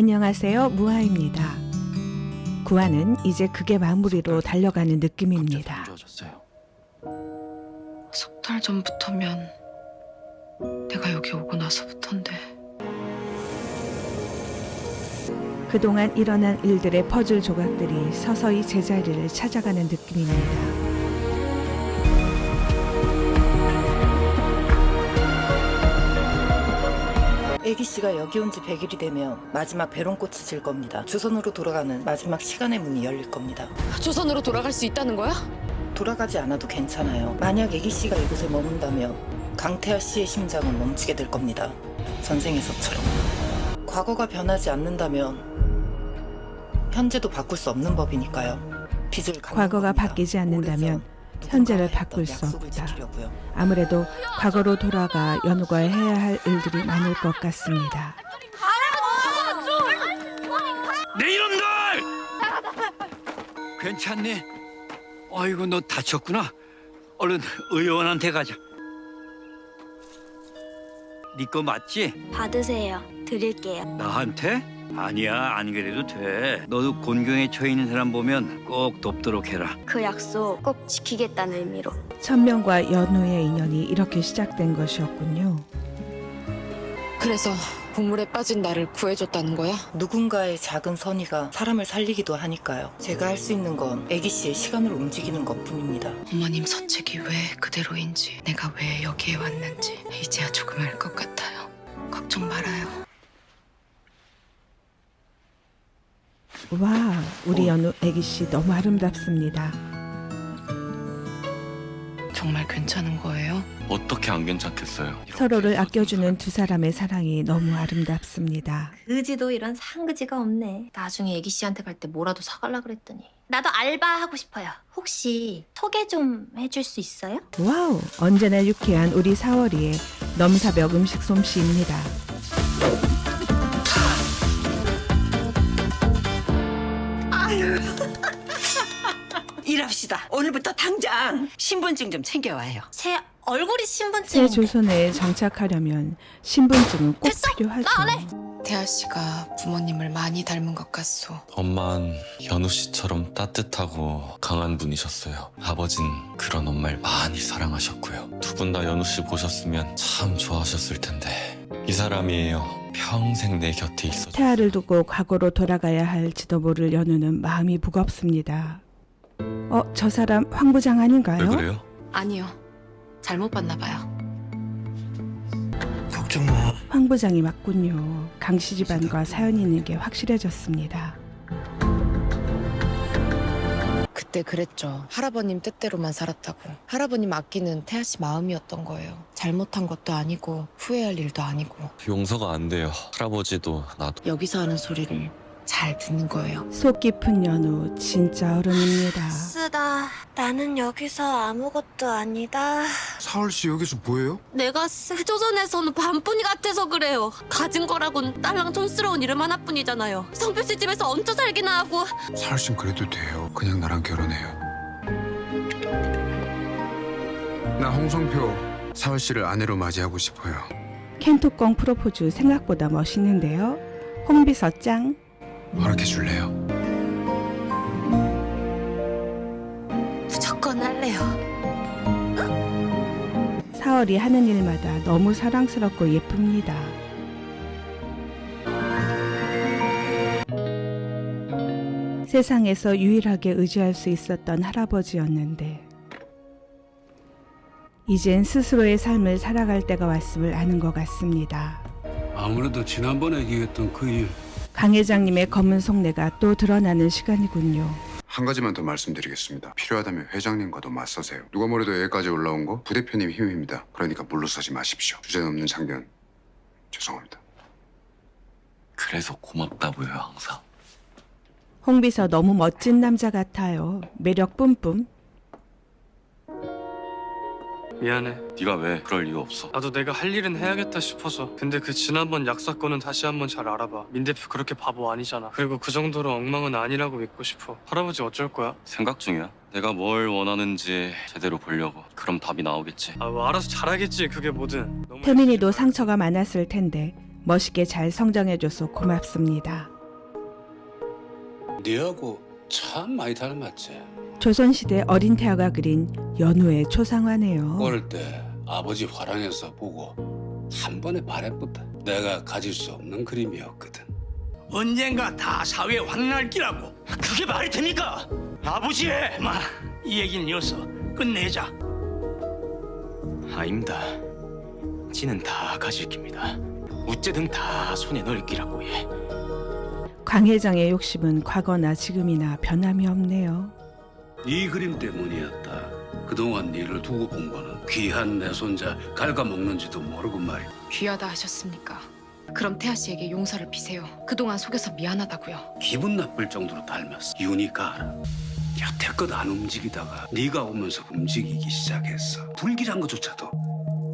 안녕하세요. 무하입니다. 구화는 이제 극의 마무리로 달려가는 느낌입니다. 좋아졌어요. 석 달 전부터면 내가 여기 오고 나서부터인데 그동안 일어난 일들의 퍼즐 조각들이 서서히 제자리를 찾아가는 느낌입니다. 애기 씨가 여기 온 지 100일이 되면 마지막 배롱꽃이 질 겁니다. 주선으로 돌아가는 마지막 시간의 문이 열릴 겁니다. 조선으로 돌아갈 수 있다는 거야? 돌아가지 않아도 괜찮아요. 만약 애기 씨가 이곳에 머문다면 강태하 씨의 심장은 멈추게 될 겁니다. 전생에서처럼. 과거가 변하지 않는다면 현재도 바꿀 수 없는 법이니까요. 빚을 과거가 겁니다. 바뀌지 않는다면 오래전 현재를 바꿀 수 없다. 아무래도 과거로 돌아가 연우가 해야 할 일들이 많을 것 같습니다. 내 이놈들! 괜찮니? 아이고 너 다쳤구나. 얼른 의원한테 가자. 네 거 맞지? 받으세요. 드릴게요. 나한테? 아니야 안 그래도 돼. 너도 곤경에 처해 있는 사람 보면 꼭 돕도록 해라. 그 약속 꼭 지키겠다는 의미로. 천명과 연우의 인연이 이렇게 시작된 것이었군요. 그래서 보물에 빠진 나를 구해줬다는 거야? 누군가의 작은 선의가 사람을 살리기도 하니까요. 제가 할 수 있는 건 애기 씨의 시간을 움직이는 것뿐입니다. 어머님 서책이 왜 그대로인지 내가 왜 여기에 왔는지 이제야 조금 알 것 같아 와, 우리 연우 애기 씨 너무 아름답습니다. 정말 괜찮은 거예요? 어떻게 안 괜찮겠어요? 서로를 아껴주는 두 사람의 사랑이 너무 아름답습니다. 그지도 이런 상그지가 없네. 나중에 애기 씨한테 갈 때 뭐라도 사갈라 그랬더니. 나도 알바 하고 싶어요. 혹시 소개 좀 해줄 수 있어요? 와우, 언제나 유쾌한 우리 사월이의 넘사벽 음식 솜씨입니다. 일합시다. 오늘부터 당장 신분증 좀 챙겨와요. 제 얼굴이 새 신분증인데. 조선에 정착하려면 신분증은 꼭 됐어, 필요하죠. 나안 해. 태아 씨가 부모님을 많이 닮은 것 같소 엄만 현우 씨처럼 따뜻하고 강한 분이셨어요. 아버진 그런 엄마를 많이 사랑하셨고요. 두 분 다 연우 씨 보셨으면 참 좋아하셨을 텐데 이 사람이에요. 평생 내 곁에 있어. 태아를 두고 과거로 돌아가야 할지도 모를 연우는 마음이 무겁습니다. 어, 저 사람 황 부장 아닌가요? 왜 그래요? 아니요 잘못 봤나 봐요 걱정 마. 황 부장이 맞군요. 강씨 집안과 사연이 있는 게 확실해졌습니다. 그때 그랬죠 할아버님 뜻대로만 살았다고 할아버님 아끼는 태아 씨 마음이었던 거예요 잘못한 것도 아니고 후회할 일도 아니고 용서가 안 돼요. 할아버지도 나도. 여기서 하는 소리를 잘 듣는 거예요 속 깊은 연우 진짜 어른입니다. 쓰다. 나는 여기서 아무것도 아니다. 사월 씨 여기서 뭐해요? 내가 세조선에서는 반뿐이 같아서 그래요. 가진 거라곤 딸랑 촌스러운 이름 하나뿐이잖아요. 성표 씨 집에서 얹혀 살기나 하고 사월 씨는 그래도 돼요. 그냥 나랑 결혼해요. 나 홍성표 사월 씨를 아내로 맞이하고 싶어요. 켄토공 프로포즈 생각보다 멋있는데요. 홍비서 짱. 허락해 줄래요? 무조건 할래요. 사월이 하는 일마다 너무 사랑스럽고 예쁩니다. 세상에서 유일하게 의지할 수 있었던 할아버지였는데 이젠 스스로의 삶을 살아갈 때가 왔음을 아는 것 같습니다. 아무래도 지난번에 얘기했던 그 일 강 회장님의 검은 속내가 또 드러나는 시간이군요. 한 가지만 더 말씀드리겠습니다. 필요하다면 회장님과도 맞서세요. 누가 뭐래도 여기까지 올라온 거 부대표님 힘입니다. 그러니까 물러서지 마십시오. 주제넘는 장면 죄송합니다. 그래서 고맙다고요 항상. 홍비서 너무 멋진 남자 같아요. 매력 뿜뿜. 미안해. 네가 왜 그럴 이유 없어. 나도 내가 할 일은 해야겠다 싶어서. 근데 그 지난번 약 사건은 다시 한번 잘 알아봐. 민 대표 그렇게 바보 아니잖아. 그리고 그 정도로 엉망은 아니라고 믿고 싶어. 할아버지 어쩔 거야? 생각 중이야. 내가 뭘 원하는지 제대로 보려고. 그럼 답이 나오겠지. 아, 뭐 알아서 잘하겠지. 그게 뭐든. 너무 태민이도 상처가 많았을 텐데 멋있게 잘 성장해줘서 고맙습니다. 네하고 참 많이 닮았지. 조선시대 어린 태아가 그린 연우의 초상화네요. 어릴 때 아버지 화랑에서 보고 한 번에 반했었다. 내가 가질 수 없는 그림이었거든. 언젠가 다 사회 확인할 기라고. 그게 말이 됩니까? 아버지! 마, 이 얘기는 여기서 끝내자. 아닙니다. 지는 다 가질 깁니다. 우째든 다 손에 넣을 기라고 해. 광 회장의 욕심은 과거나 지금이나 변함이 없네요. 네 그림 때문이었다. 그동안 니를 두고 본 거는 귀한 내 손자 갉아먹는지도 모르고 말이야. 귀하다 하셨습니까? 그럼 태아 씨에게 용서를 비세요. 그동안 속여서 미안하다고요. 기분 나쁠 정도로 닮았어. 알아. 여태껏 안 움직이다가 네가 오면서 움직이기 시작했어. 불길한 것조차도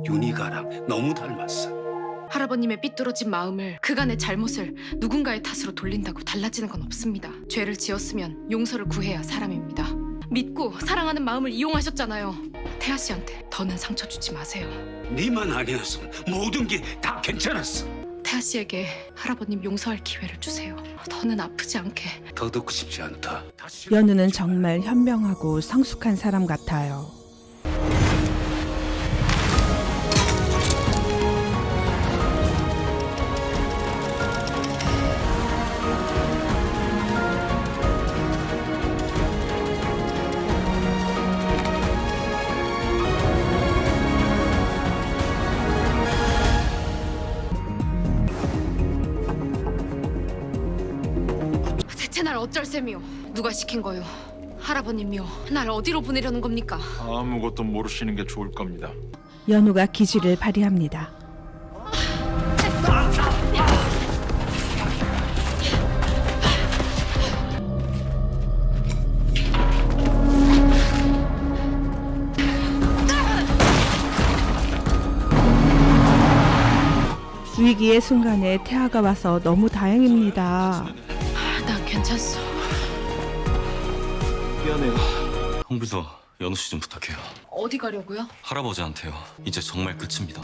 윤희가랑 너무 닮았어. 할아버님의 삐뚤어진 마음을 그간의 잘못을 누군가의 탓으로 돌린다고 달라지는 건 없습니다. 죄를 지었으면 용서를 구해야 사람입니다. 믿고 사랑하는 마음을 이용하셨잖아요. 태아 씨한테 더는 상처 주지 마세요. 네만 아니었으면 모든 게 다 괜찮았어. 태아 씨에게 할아버님 용서할 기회를 주세요. 더는 아프지 않게. 더 듣고 싶지 않다. 다시 연우는 정말 현명하고 성숙한 사람 같아요. 대체 날 어쩔 셈이요? 누가 시킨 거요? 할아버님이요. 날 어디로 보내려는 겁니까? 아무것도 모르시는 게 좋을 겁니다. 연우가 기지를 발휘합니다. 위기의 순간에 태아가 와서 너무 다행입니다. 난 괜찮소. 미안해요. 홍 비서 연우 씨 좀 부탁해요. 어디 가려고요? 할아버지한테요. 이제 정말 끝입니다.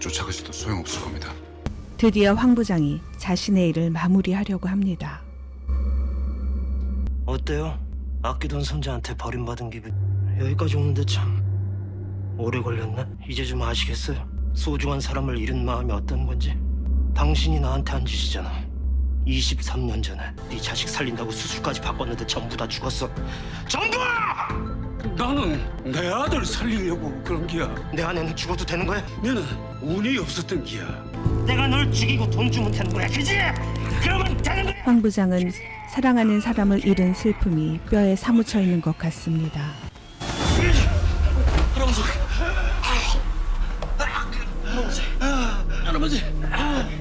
쫓아가셔도 소용없을 겁니다. 드디어 황 부장이 자신의 일을 마무리하려고 합니다. 어때요? 아끼던 손자한테 버림받은 기분. 여기까지 오는데 참 오래 걸렸나? 이제 좀 아시겠어요? 소중한 사람을 잃은 마음이 어떤 건지. 당신이 나한테 한 짓이잖아. 23년 전에 네 자식 살린다고 수술까지 바꿨는데 전부 다 죽었어. 전부! 나는 내 아들 살리려고 그런 기야. 내 아내는 죽어도 되는 거야? 너는 운이 없었던 기야. 내가 널 죽이고 돈 주면 되는 거야, 그지? 그러면 되는 거야. 황 부장은 사랑하는 사람을 잃은 슬픔이 뼈에 사무쳐 있는 것 같습니다. 아버지,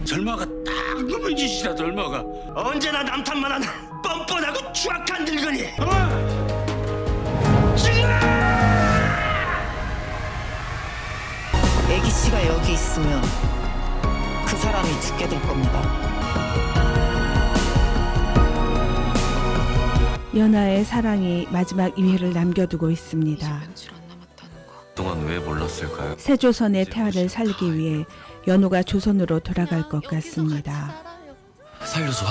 절마가 딱 놈의 짓이다, 절마가. 언제나 하는 뻔뻔하고 추악한 늙은이. 애기 씨가 여기 있으면 그 사람이 죽게 될 겁니다. 연하의 사랑이 마지막 기회를 남겨두고 있습니다. 며칠 안 남았다는 거. 그동안 왜 몰랐을까요? 새조선의 태아를 살리기 위해 연우가 조선으로 돌아갈 것 같습니다. 살려줘.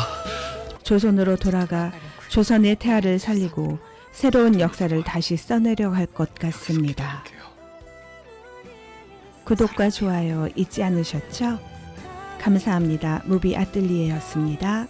조선으로 돌아가 조선의 태아를 살리고 새로운 역사를 다시 써내려 갈 것 같습니다. 구독과 좋아요 잊지 않으셨죠? 감사합니다. 무비 아뜰리에였습니다.